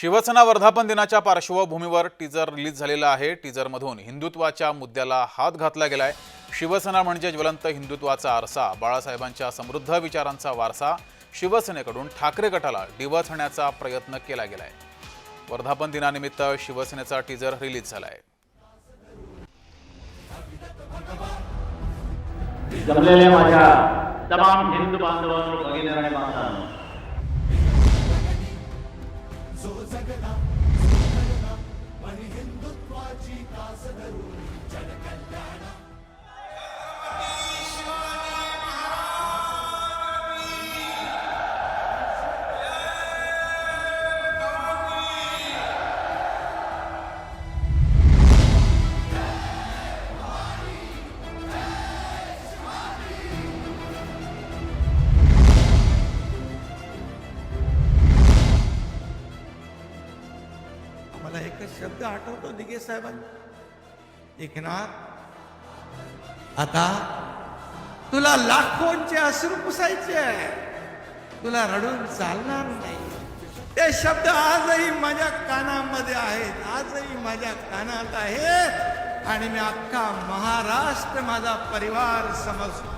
शिवसेना वर्धापन दिनाच्या पार्श्वभूमीवर टीजर रिलीज झालेला आहे. टीजरमधून हिंदुत्वाच्या मुद्द्याला हात घातला गेलाय. शिवसेना म्हणजे ज्वलंत हिंदुत्वाचा आरसा बाळासाहेबांच्या समृद्ध विचारांचा वारसा शिवसेनेकडून ठाकरे गटाला डिवचण्याचा प्रयत्न केला गेलाय. वर्धापन दिनानिमित्त शिवसेनेचा टीजर रिलीज झालाय. जमलेल्या माझ्या तमाम हिंदू बांधवांनो भगिनी आणि बांधवांना Second Zagala. एकच शब्द आठवतो दिगे साहेबांनी. एकनाथ आता तुला लाखोंचे अश्रू पुसायचे आहे. तुला रडून चालणार नाही. ते शब्द आजही माझ्या कानामध्ये आहेत. आजही माझ्या कानात आहेत. आणि मी अख्खा महाराष्ट्र माझा परिवार समजतो.